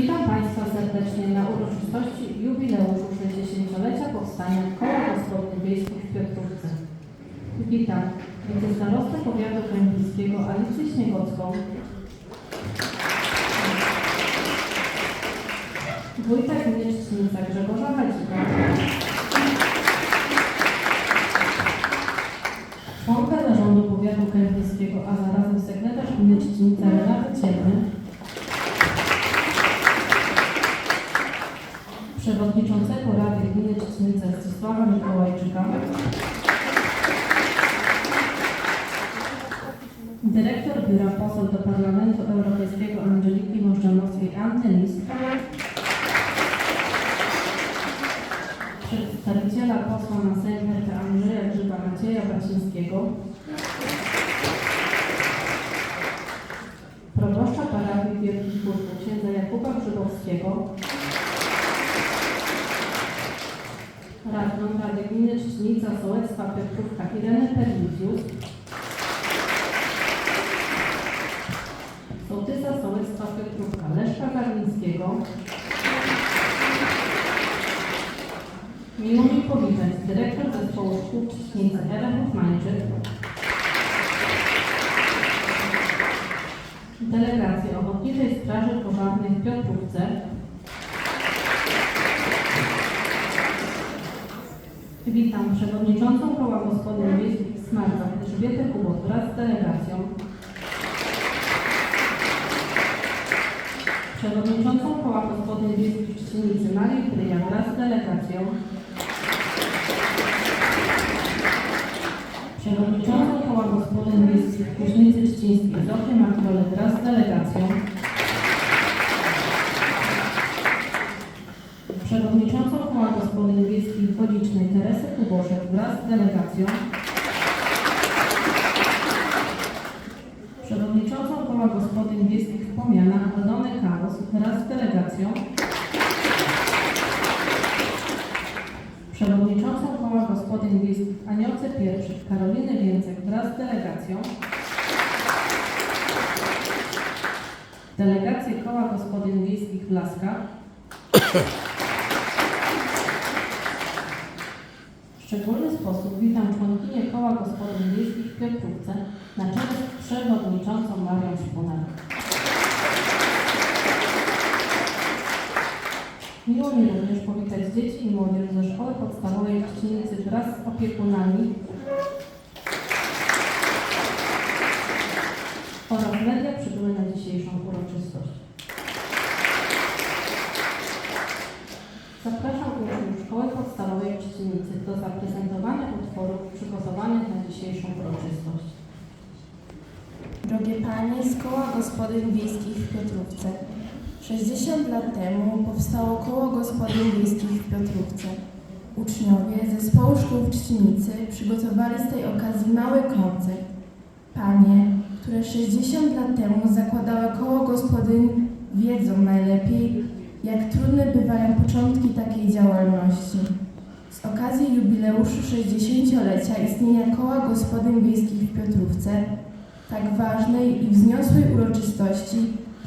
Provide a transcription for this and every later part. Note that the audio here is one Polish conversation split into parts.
Witam Państwa serdecznie na uroczystości jubileuszu 60-lecia powstania Koła Gospodyń Wiejskich w Piotrówce. Witam wicestarostę powiatu kępińskiego Alicję Śniegocką, wójta gminy Trzcinica Grzegorza Hadzika, członka zarządu powiatu kępińskiego, a zarazem sekretarz gminy Trzcinica Renatę Ciemny, Zdzisława Mikołajczyka, dyrektor Biura Poseł do Parlamentu Europejskiego Angeliki Możdżanowskiej Anny przedstawiciela posła na Sejm Andrzeja Grzyba Macieja Basińskiego, Gminy Trzcinica Sołectwa Piotrówka Irenę Perlicius, sołtysa Sołectwa Piotrówka Leszka Karlińskiego, Miło mi powitać dyrektor zespołu szkół Trzcińce Ewa Hofmańczyk, delegację Ochotniczej Straży Pożarnej w Piotrówce, Witam przewodniczącą Koła Gospodyń Wiejskich Smarta Elżbietę Kubot wraz z delegacją. Przewodniczącą Koła Gospodyń Wiejskich Trzcinicy Marię Kryja wraz z delegacją. Przewodniczącą Koła Gospodyń Wiejskich w Kuźnicy Trzcińskiej Zofię Makrole wraz z delegacją. Przewodniczącą Koła Gospodyń Wiejskich Wolicznej Teresę Kuboszek wraz z delegacją. Przewodniczącą Koła Gospodyń Wiejskich w Pomianach Aldonę Karus wraz z delegacją. Przewodniczącą Koła Gospodyń Wiejskich w Aniołce Pierwszych Karoliny Więcek wraz z delegacją. Delegację Koła Gospodyń Wiejskich w Laskach. Szczególny sposób witam członkinię Koła Gospodyń Wiejskich w Piotrówce na czele z przewodniczącą Marią Szpunerą. Miło mi również powitać dzieci i młodzież ze Szkoły Podstawowej w Trzcinicy wraz z opiekunami oraz media przybyłe na dzisiejszą uroczystość. Zapraszam uczniów Szkoły Podstawowej w Trzcinicy do zaprezentowania utworów przygotowanych na dzisiejszą uroczystość. Drogie Panie z Koła Gospodyń Wiejskich w Piotrówce. 60 lat temu powstało Koło Gospodyń Wiejskich w Piotrówce. Uczniowie Zespołu Szkół w Trzcinicy przygotowali z tej okazji mały koncert. Panie, które 60 lat temu zakładały Koło Gospodyń wiedzą najlepiej, jak trudne bywają początki takiej działalności. Z okazji jubileuszu 60-lecia istnienia Koła Gospodyń Wiejskich w Piotrówce tak ważnej i wzniosłej uroczystości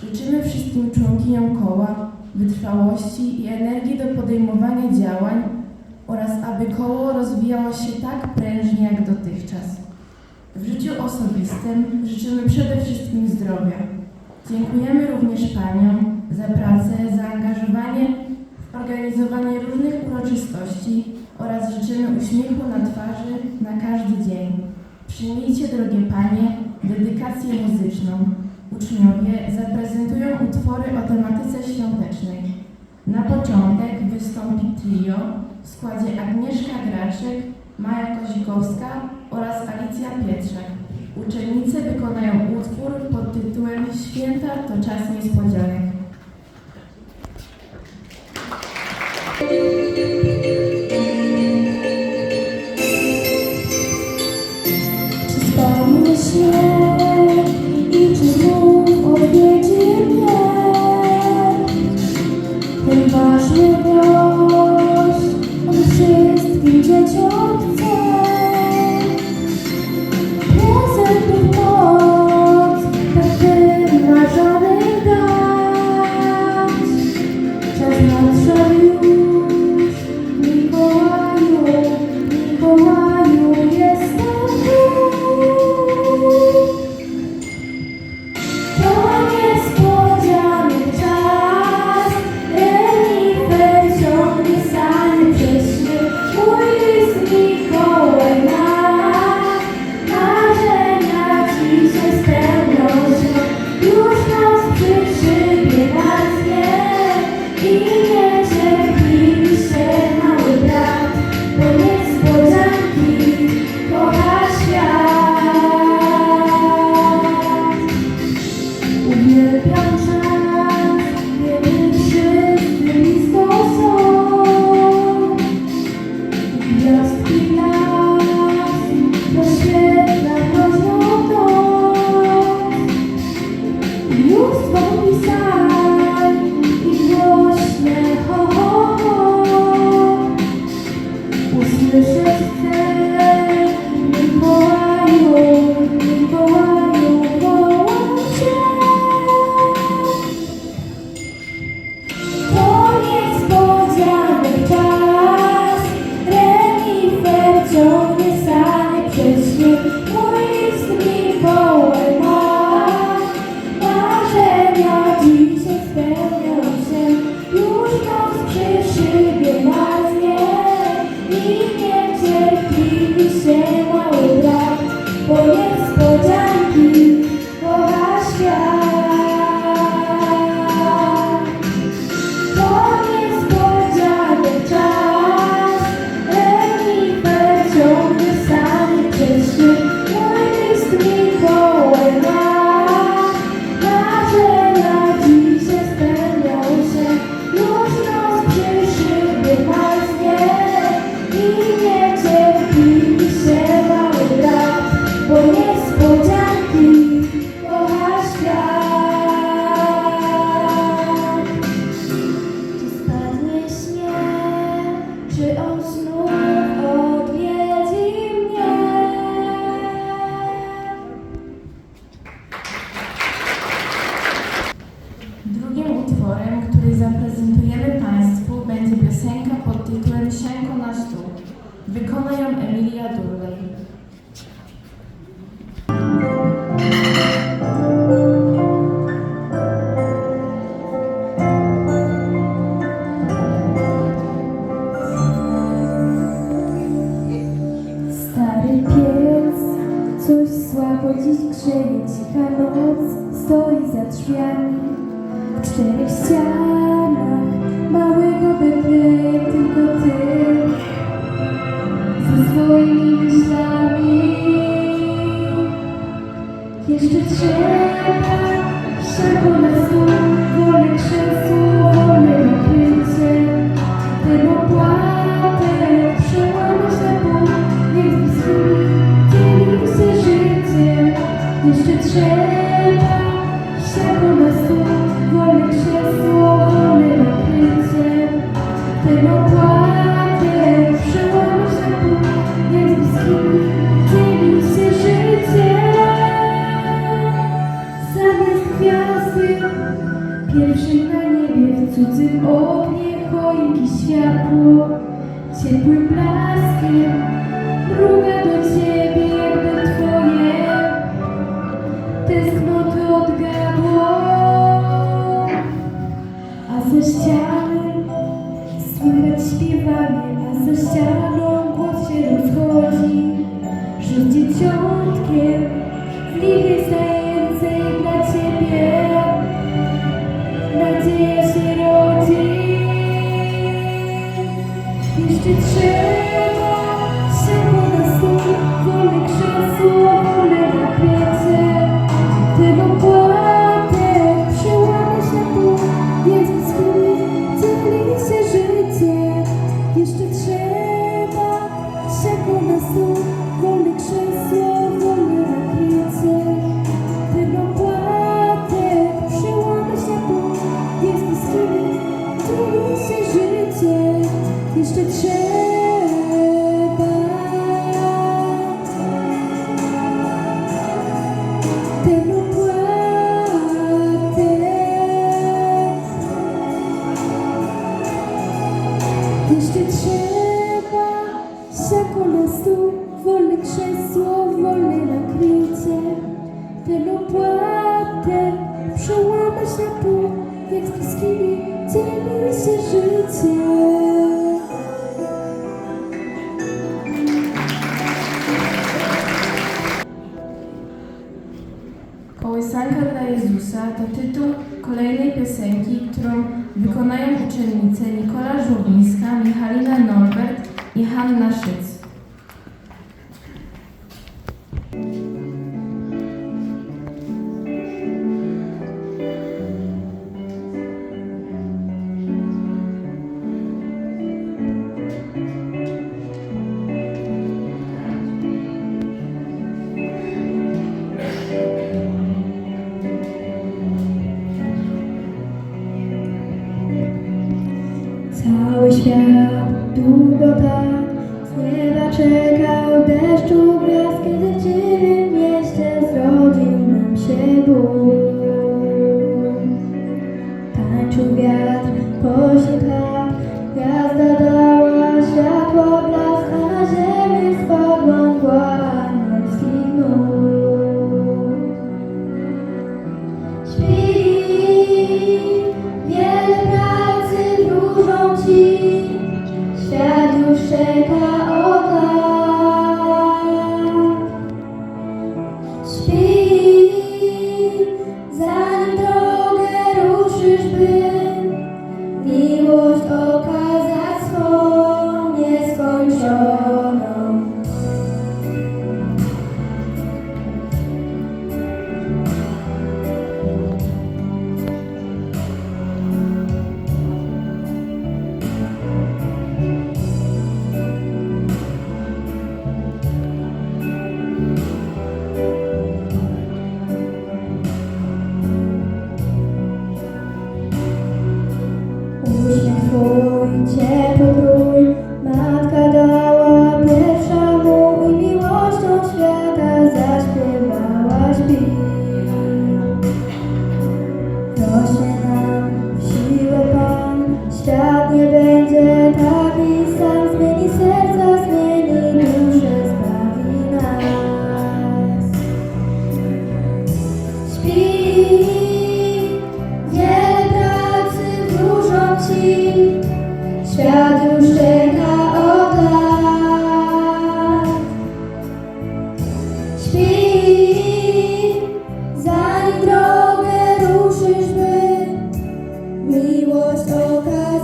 życzymy wszystkim członkiniom koła wytrwałości i energii do podejmowania działań oraz aby koło rozwijało się tak prężnie jak dotychczas. W życiu osobistym życzymy przede wszystkim zdrowia. Dziękujemy również Paniom za pracę, zaangażowanie organizowanie różnych uroczystości oraz życzymy uśmiechu na twarzy na każdy dzień. Przyjmijcie, drogie Panie, dedykację muzyczną. Uczniowie zaprezentują utwory o tematyce świątecznej. Na początek wystąpi trio w składzie Agnieszka Graczek, Maja Kozikowska oraz Alicja Pietrzak. Uczennice wykonają utwór pod tytułem Święta to czas niespodzianek. dije, to tytuł kolejnej piosenki, którą wykonają uczennice Nikola Żurniska, Michał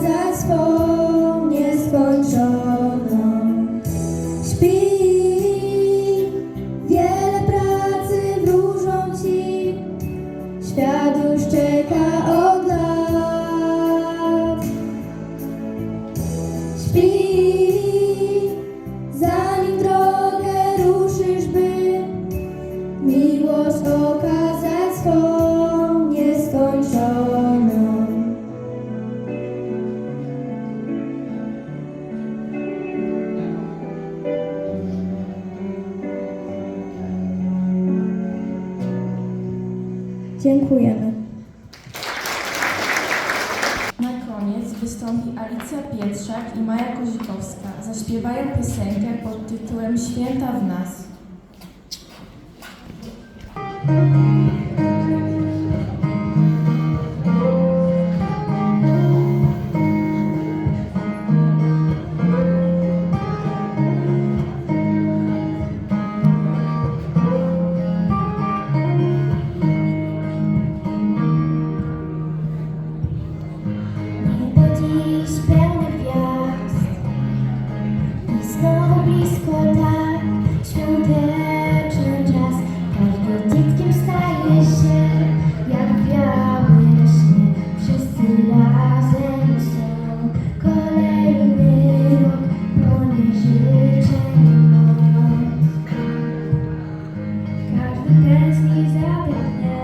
us for. Dziękujemy. Na koniec wystąpi Alicja Pietrzak i Maja Kozikowska. Zaśpiewają piosenkę pod tytułem Święta w nas. best news I've